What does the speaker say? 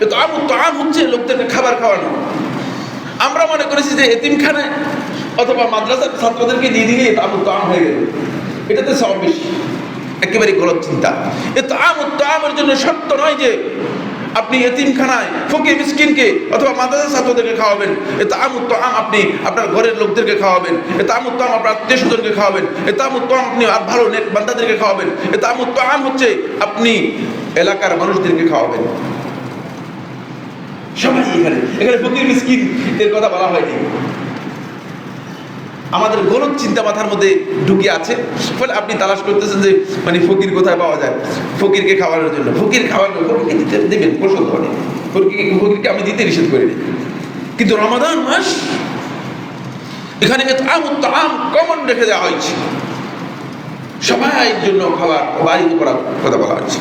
তো আম তো আম হচ্ছে লোকদেরকে খাবার খাওয়ানো। আমরা মনে করেছি যে এতিমখানায় অথবা মাদ্রাসার ছাত্রদেরকে দিয়ে দিলে আমুত আম হয়ে গেল। এটাতে সব বেশি। একেবারে গলত চিন্তা। এ তো আমুত আমের জন্য সত্য নয় যে আপনি এতিমখানায় ফকির মিসকিনকে অথবা মাদ্রাসা ছাত্রদেরকে খাওয়াবেন। এ তো আমুত আম আপনি আপনার ঘরের লোকদেরকে খাওয়াবেন। এ তো আমুত আম আপনার আত্মীয় স্বজনকে খাওয়াবেন। এ তো আমুত আম আপনি ভালো নেক বান্দাদেরকে খাওয়াবেন। এ তো আমুত আম হচ্ছে আপনি এলাকার মানুষদেরকে খাওয়াবেন। সবাই এখানে। এখানে ফকির মিসকিন, এর কথা বলা হয়নি। আমাদের গলত চিন্তা মাথার মধ্যে ঢুকে আছে। ফলে আপনি তালাশ করতেছেন যে মানে ফকির কোথায় পাওয়া যায়? ফকিরকে খাওয়ানোর জন্য। ফকির খাওয়ানো ফকিরকে দিতে দেবেন পছন্দ করে ফকিরকে ফকিরকে আমি দিতে নিষেধ করিনি। কিন্তু রমাদান মাস, এখানে আম কমন রেখে দেওয়া হয়েছে। সবাই জন্য খাবার বাড়িতে করার কথা বলা হয়েছে।